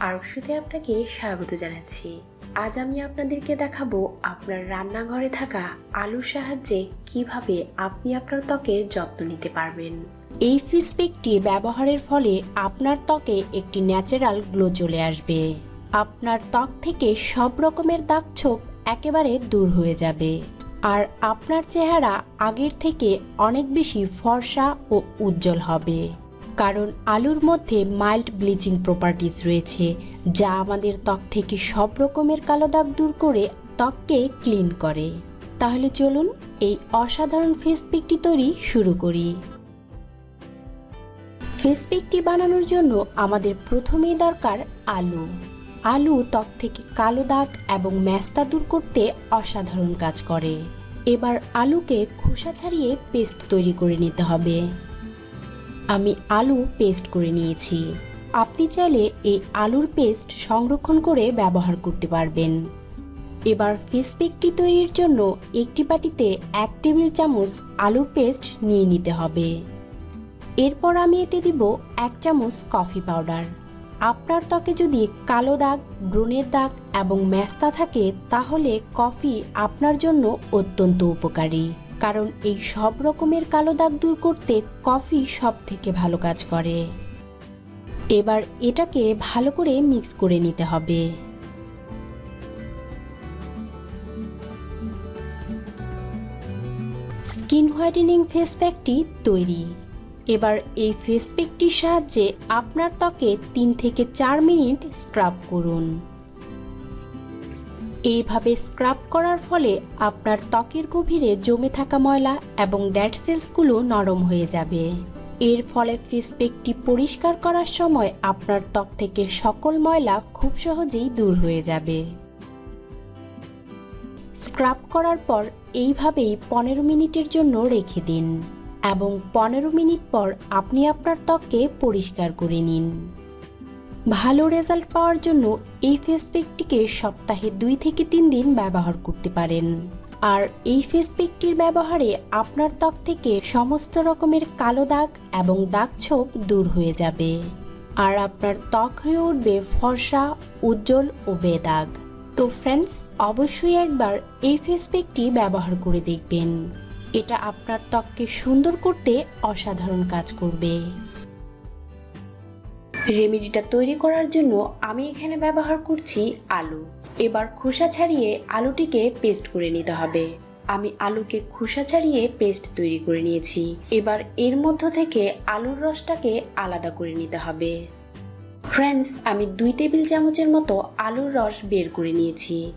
আরশুতে আপনাকে স্বাগত জানাচ্ছি। আজ আমি আপনাদেরকে দেখাবো আপনার রান্নাঘরে থাকা আলুর সাহায্যে কীভাবে আপনি আপনার ত্বকের যত্ন নিতে পারবেন। এই ফেস প্যাকটি ব্যবহারের ফলে আপনার ত্বকে একটি ন্যাচারাল গ্লো চলে আসবে। আপনার ত্বক থেকে সব রকমের দাগ ছোপ একেবারে দূর হয়ে যাবে। আর আপনার চেহারা আগের থেকে অনেক বেশি ফর্সা ও উজ্জ্বল হবে। কারণ আলুর মধ্যে মাইল্ড ব্লিচিং প্রপার্টিজ রয়েছে, যা আমাদের ত্বক থেকে সব রকমের কালো দাগ দূর করে ত্বককে ক্লিন করে। তাহলে চলুন এই অসাধারণ ফেস প্যাকটি তৈরি শুরু করি। ফেস প্যাকটি বানানোর জন্য আমাদের প্রথমেই দরকার আলু। আলু ত্বক থেকে কালো দাগ এবং ম্যাস্তা দূর করতে অসাধারণ কাজ করে। এবার আলুকে খোসা ছাড়িয়ে পেস্ট তৈরি করে নিতে হবে। আমি আলু পেস্ট করে নিয়েছি। আপনি চাইলে এই আলুর পেস্ট সংরক্ষণ করে ব্যবহার করতে পারবেন। এবার ফেস প্যাকটি তৈরির জন্য একটি বাটিতে এক টেবিল চামচ আলুর পেস্ট নিয়ে নিতে হবে। এরপর আমি এতে দিব এক চামচ কফি পাউডার আপনার ত্বকে যদি কালো দাগ ব্রণের দাগ এবং ম্যাস্তা থাকে, তাহলে কফি আপনার জন্য অত্যন্ত উপকারী। কারণ এই সব রকমের কালো দাগ দূর করতে কফি সব থেকে ভালো কাজ করে। এবার এটাকে ভালো করে মিক্স করে নিতে হবে। স্কিন হোয়াইটেনিং ফেস প্যাকটি তৈরি। এবার এই ফেস প্যাকটির সাহায্যে আপনার ত্বকে তিন থেকে চার মিনিট স্ক্রাব করুন। এইভাবে স্ক্রাব করার ফলে আপনার ত্বকের গভীরে জমে থাকা ময়লা এবং ড্যাড সেলসগুলো নরম হয়ে যাবে। এর ফলে ফেস প্যাকটি পরিষ্কার করার সময় আপনার ত্বক থেকে সকল ময়লা খুব সহজেই দূর হয়ে যাবে। স্ক্রাব করার পর এইভাবেই পনেরো মিনিটের জন্য রেখে দিন এবং পনেরো মিনিট পর আপনি আপনার ত্বককে পরিষ্কার করে নিন। ভালো রেজাল্ট পাওয়ার জন্য এই ফেস প্যাকটিকে সপ্তাহে দুই থেকে তিন দিন ব্যবহার করতে পারেন। আর এই ফেস প্যাকটির ব্যবহারে আপনার ত্বক থেকে সমস্ত রকমের কালো দাগ এবং দাগ ছোপ দূর হয়ে যাবে। আর আপনার ত্বক হয়ে উঠবে ফর্সা, উজ্জ্বল ও বেদাগ। তো ফ্রেন্ডস অবশ্যই একবার এই ফেস প্যাকটি ব্যবহার করে দেখবেন। এটা আপনার ত্বককে সুন্দর করতে অসাধারণ কাজ করবে। রেমেডিটা তৈরি করার জন্য আমি এখানে ব্যবহার করছি আলু। এবার খোসা ছাড়িয়ে আলুটিকে পেস্ট করে নিতে হবে। আমি আলুকে খোসা ছাড়িয়ে পেস্ট তৈরি করে নিয়েছি। এবার এর মধ্য থেকে আলুর রসটাকে আলাদা করে নিতে হবে। ফ্রেন্ডস, আমি দুই টেবিল চামচের মতো আলুর রস বের করে নিয়েছি।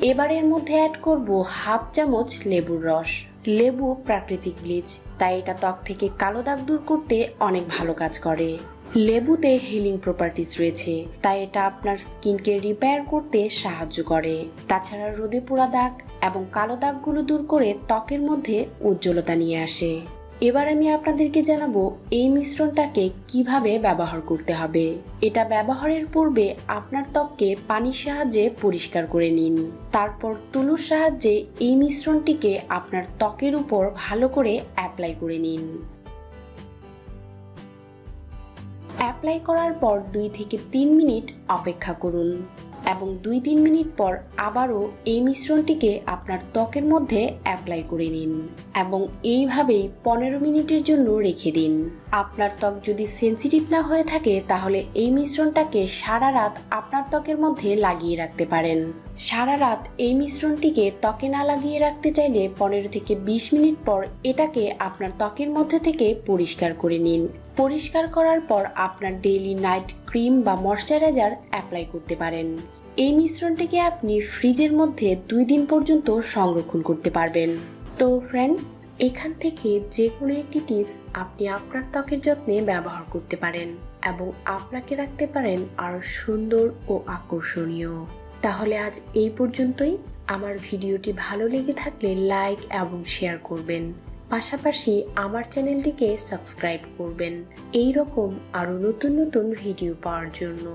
এবার এর মধ্যে অ্যাড করব হাফ চামচ লেবুর রস। লেবু প্রাকৃতিক ব্লিচ তাই এটা ত্বক থেকে কালো দাগ দূর করতে অনেক ভালো কাজ করে। লেবুতে হিলিং প্রপার্টিস রয়েছে, তাই এটা আপনার স্কিনকে রিপেয়ার করতে সাহায্য করে। তাছাড়া রোদে পোড়া দাগ এবং কালো দাগগুলো দূর করে ত্বকের মধ্যে উজ্জ্বলতা নিয়ে আসে। এবার আমি আপনাদেরকে জানাব এই মিশ্রণটাকে কীভাবে ব্যবহার করতে হবে। এটা ব্যবহারের পূর্বে আপনার ত্বককে পানির সাহায্যে পরিষ্কার করে নিন। তারপর তুলোর সাহায্যে এই মিশ্রণটিকে আপনার ত্বকের উপর ভালো করে অ্যাপ্লাই করে নিন। অ্যাপ্লাই করার পর দুই থেকে তিন মিনিট অপেক্ষা করুন এবং দুই তিন মিনিট পর আবারও এই মিশ্রণটিকে আপনার ত্বকের মধ্যে অ্যাপ্লাই করে নিন এবং এইভাবেই পনেরো মিনিটের জন্য রেখে দিন। আপনার ত্বক যদি সেন্সিটিভ না হয়ে থাকে, তাহলে এই মিশ্রণটাকে সারা রাত আপনার ত্বকের মধ্যে লাগিয়ে রাখতে পারেন। সারা রাত এই মিশ্রণটিকে ত্বকে না লাগিয়ে রাখতে চাইলে পনেরো থেকে বিশ মিনিট পর এটাকে আপনার ত্বকের মধ্যে থেকে পরিষ্কার করে নিন পরিষ্কার করার পর আপনার ডেইলি নাইট ক্রিম বা ময়শ্চারাইজার অ্যাপ্লাই করতে পারেন। এই মিশ্রণটিকে আপনি ফ্রিজের মধ্যে দুই দিন পর্যন্ত সংরক্ষণ করতে পারবেন। তো ফ্রেন্ডস এখান থেকে যে কোনো একটি টিপস আপনি আপনার ত্বকের যত্নে ব্যবহার করতে পারেন এবং আপনাকে রাখতে পারেন আরও সুন্দর ও আকর্ষণীয়। তাহলে আজ এই পর্যন্তই। আমার ভিডিওটি ভালো লেগে থাকলে লাইক এবং শেয়ার করবেন। পাশাপাশি আমার চ্যানেলটিকে সাবস্ক্রাইব করবেন। এই রকম আরও নতুন নতুন ভিডিও পাওয়ার জন্য।